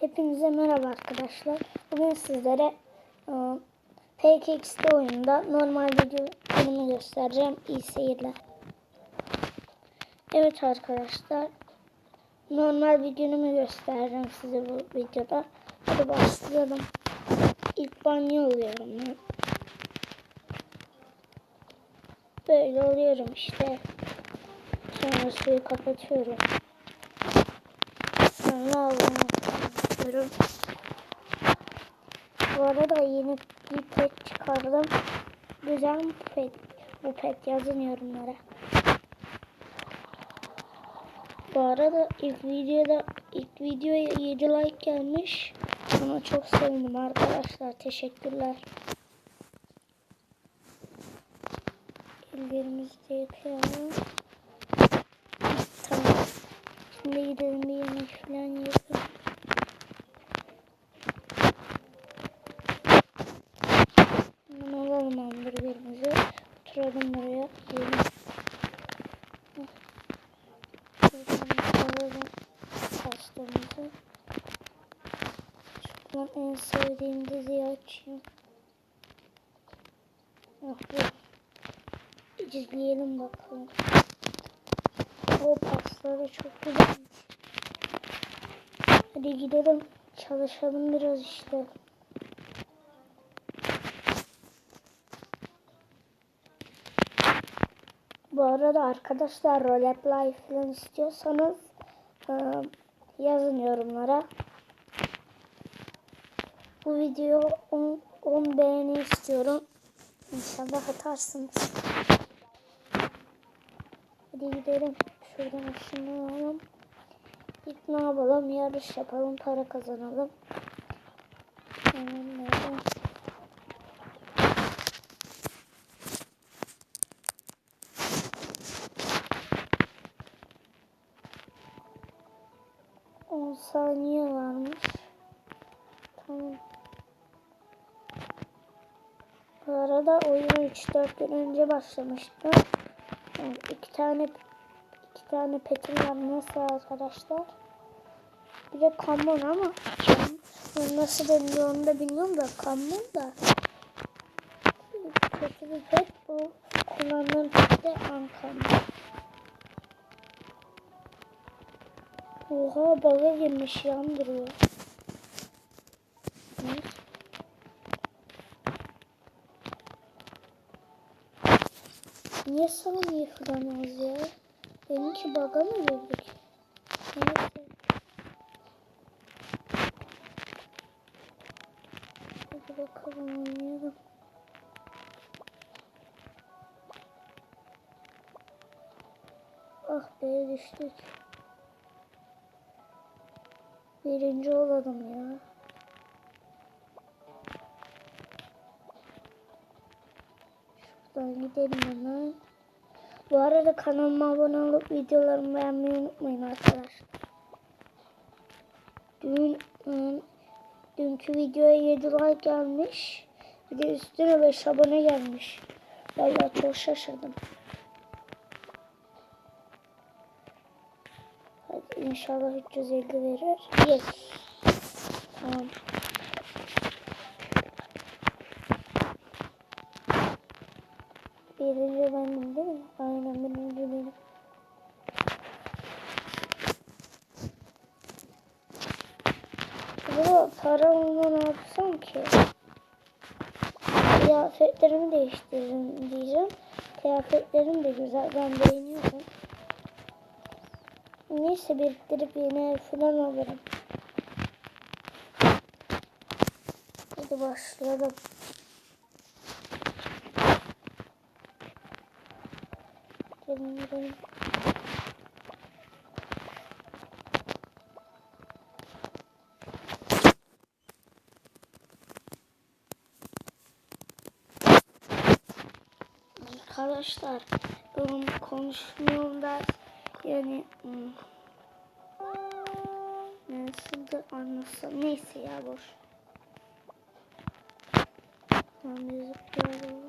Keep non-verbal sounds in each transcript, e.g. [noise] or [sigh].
Hepinize merhaba arkadaşlar. Bugün sizlere e, PKX'de oyunda normal video bölümü göstereceğim. İyi seyirler. Evet arkadaşlar. Normal bir günümü göstereceğim size bu videoda. Hadi başlayalım. İlk banyo oluyorum ben. Böyle oluyorum işte. Sonra suyu kapatıyorum. Sonra avlumu kapatıyorum. Bu arada yeni bir pet çıkardım. Güzel bir pet. Bu pet yazın yorumlara. Bu arada ilk videoda ilk videoya 7 like gelmiş. Buna çok sevindim arkadaşlar. Teşekkürler. Ellerimizi de yıkayalım. Tamam. Şimdi gidelim bir yemek falan yiyelim. Hemen alalım hamburgerimizi. Oturalım buraya. Yiyelim. Şuradan alalım pastamızı. Şuradan en sevdiğim diziyi açayım. Ah bu. İzleyelim bakalım. O pasları çok güzelmiş. Hadi gidelim. Çalışalım biraz işte. Bu arada arkadaşlar roleplay falan istiyorsanız yazın yorumlara. Bu video 10, 10 beğeni istiyorum. İnşallah atarsınız. Hadi gidelim. Şuradan şunu alalım. İlk ne yapalım? Yarış yapalım. Para kazanalım. Hemen nerede? On saniye varmış. Tamam. Bu arada oyuna 3-4 gün önce başlamıştım. Yani iki tane iki tane petim var nasıl arkadaşlar? Bir de kamyon ama yani nasıl deniliyor onu da bilmiyorum da kamyon da kötü bir pet bu kullandığım pet de ankamyon. Oha baga girmiş yandırıyor. Niye sana niye fırlamaz ya? Benimki baga mı girdik? Neyse. Hadi bakalım oynayalım. Ah be düştük. Birinci olalım ya. Şuradan gidelim hemen. Bu arada kanalıma abone olup videolarımı beğenmeyi unutmayın arkadaşlar. Dün dünkü videoya 7 like gelmiş. Bir de üstüne 5 abone gelmiş. Vallahi çok şaşırdım. Hadi inşallah 350 verir. Yes. Tamam. Birinci benim değil mi? Aynen birinci benim. Bu para olma ne yapsam ki? Kıyafetlerimi değiştiririm diyeceğim. Kıyafetlerim de güzel. Ben beğeniyorum. Neyse biriktirip yeni ev falan alırım. Hadi başlayalım. Gidelim. Arkadaşlar ben konuşmuyorum da yani hmm, nasıl da anlasam neyse ya boş. Ben bir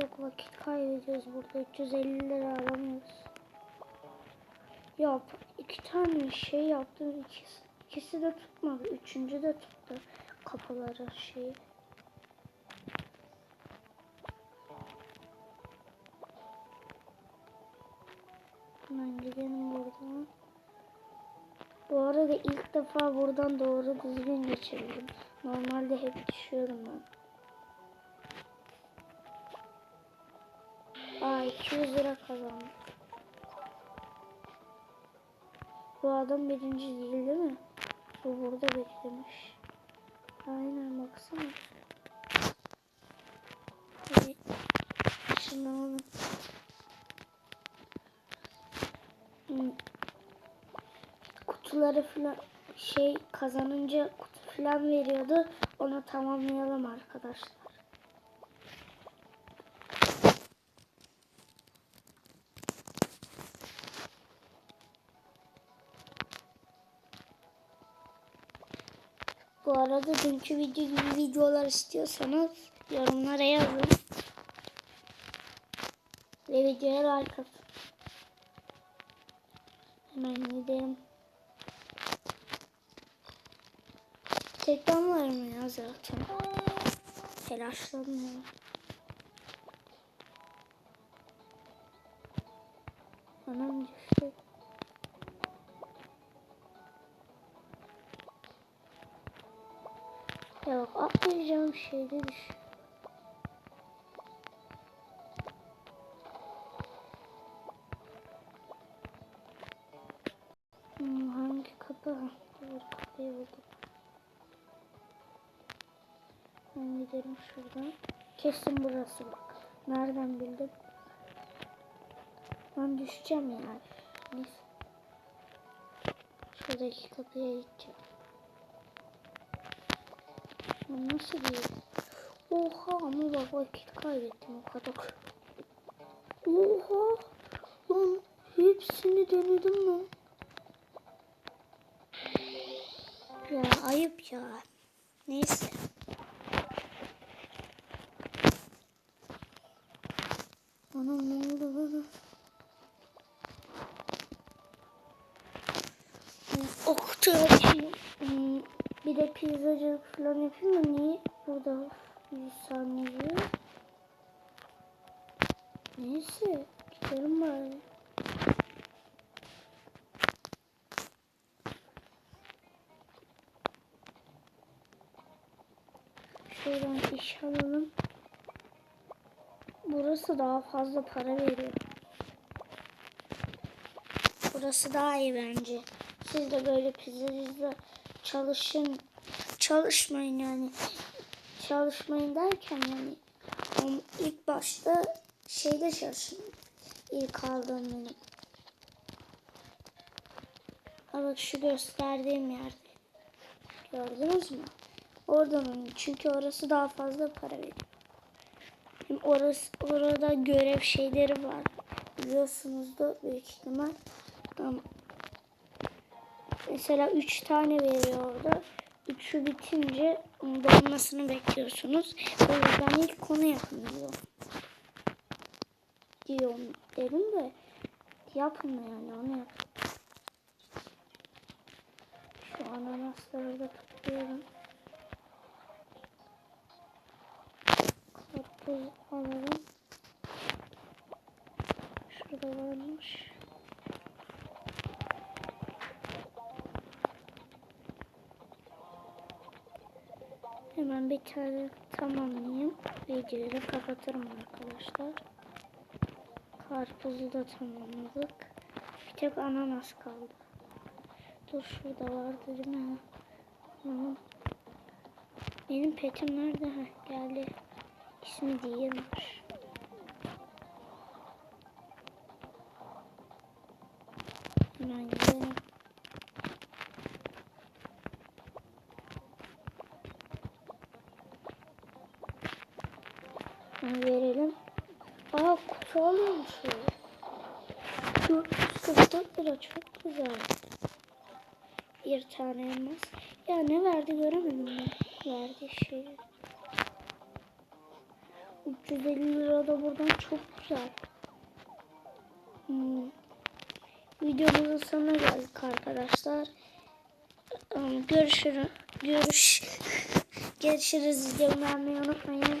Çok vakit kaybediyoruz burada. 350 lira alamıyoruz. Ya iki tane şey yaptım. İkisi, ikisi de tutmadı. Üçüncü de tuttu. Kapıları şeyi. Hemen gidelim buradan. Bu arada ilk defa buradan doğru düzgün geçirdim. Normalde hep düşüyorum ben. Aa 200 lira kazandım. Bu adam birinci değil değil mi? Bu burada beklemiş. Aynen baksana. Şimdi. Hmm. Kutuları falan şey kazanınca kutu falan veriyordu. Onu tamamlayalım arkadaşlar. Bu arada dünkü video gibi videolar istiyorsanız yorumlara yazın. Ve videoya like atın. Hemen gidelim. Tekrar var mı ya zaten? Telaşlanmıyor. Anam düştü. Atlayacağım şeyde düş. Hangi kapı? Doğru kapıyı buldum. Ben gidelim şuradan. Kesin burası bak. Nereden bildim? Ben düşeceğim ya. Neyse. Şuradaki kapıya gideceğim. Nasıl değil? Oha ama bak vakit kaybettim o kadar. Oha. Lan hepsini denedim lan. Ya ayıp ya. Neyse. Pizzacılık falan yapayım da niye burada 100 saniye? Neyse gidelim bari. Şuradan iş alalım. Burası daha fazla para veriyor. Burası daha iyi bence. Siz de böyle pizzacıda çalışın. Çalışmayın yani. Çalışmayın derken yani ilk başta şeyde çalışın. İlk aldığım benim. Bak şu gösterdiğim yerde. Gördünüz mü? Oradan alın. Çünkü orası daha fazla para veriyor. Orası, orada görev şeyleri var. Biliyorsunuz da büyük ihtimal. Mesela 3 tane veriyor orada. Üçü bitince dolmasını bekliyorsunuz. O yüzden ilk konu yapın diyor. Diyorum dedim de yapın yani onu yapın. Şu ananasları da topluyorum. Karpuz alalım. Şurada varmış. Hemen bir tane tamamlayayım. Videoyu da kapatırım arkadaşlar. Karpuzu da tamamladık. Bir tek ananas kaldı. Dur şurada vardı değil mi? Tamam. Benim petim nerede? Heh, geldi. İsmi değilmiş. Hemen gidelim. Bunu verelim. Aa kutu alıyormuşuz. 444 lira çok güzel. bir tane elmas. Ya ne verdi göremedim ben. Verdi şey. 350 lira da buradan çok güzel. Hmm. Videomuzun sonuna geldik arkadaşlar. Um, Görüşürüz. Görüş. [laughs] Görüşürüz. Videomu beğenmeyi unutmayın.